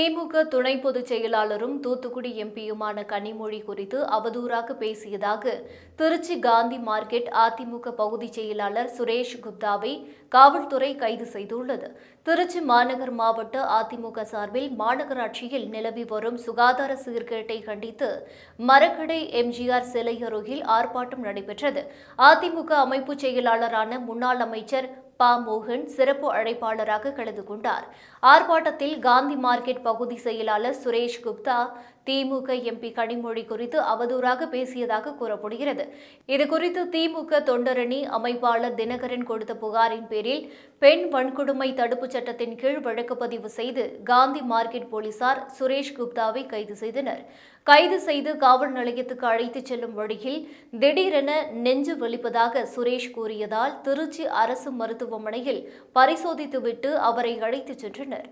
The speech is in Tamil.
திமுக துணை பொதுச் செயலாளரும் தூத்துக்குடி எம்பியுமான கனிமொழி குறித்து அவதூறாக பேசியதாக திருச்சி காந்தி மார்க்கெட் அதிமுக பகுதி செயலாளர் சுரேஷ் குப்தாவை காவல்துறை கைது செய்துள்ளது. திருச்சி மாநகர் மாவட்ட அதிமுக சார்பில் மாநகராட்சியில் நிலவி வரும் சுகாதார சீர்கேட்டை கண்டித்து மரக்கடை எம்ஜிஆர் சிலை அருகில் ஆர்ப்பாட்டம் நடைபெற்றது. அதிமுக அமைப்பு செயலாளரான முன்னாள் அமைச்சர் பா மோகன் சிறப்பு அழைப்பாளராக கலந்து கொண்டார். ஆர்ப்பாட்டத்தில் காந்தி மார்க்கெட் பகுதி செயலாளர் சுரேஷ் குப்தா திமுக எம்பி கனிமொழி குறித்து அவதூறாக பேசியதாக கூறப்படுகிறது. இதுகுறித்து திமுக தொண்டரணி அமைப்பாளர் தினகரன் கொடுத்த புகாரின் பேரில் பெண் வன்கொடுமை தடுப்புச் சட்டத்தின் கீழ் வழக்கு பதிவு செய்து காந்தி மார்க்கெட் போலீசார் சுரேஷ் குப்தாவை கைது செய்தனர். கைது செய்து காவல் நிலையத்துக்கு அழைத்துச் செல்லும் வழியில் திடீரென நெஞ்சு வலிப்பதாக சுரேஷ் கூறியதால் திருச்சி அரசு மருத்துவமனையில் பரிசோதித்துவிட்டு அவரை அழைத்துச் சென்றனர்.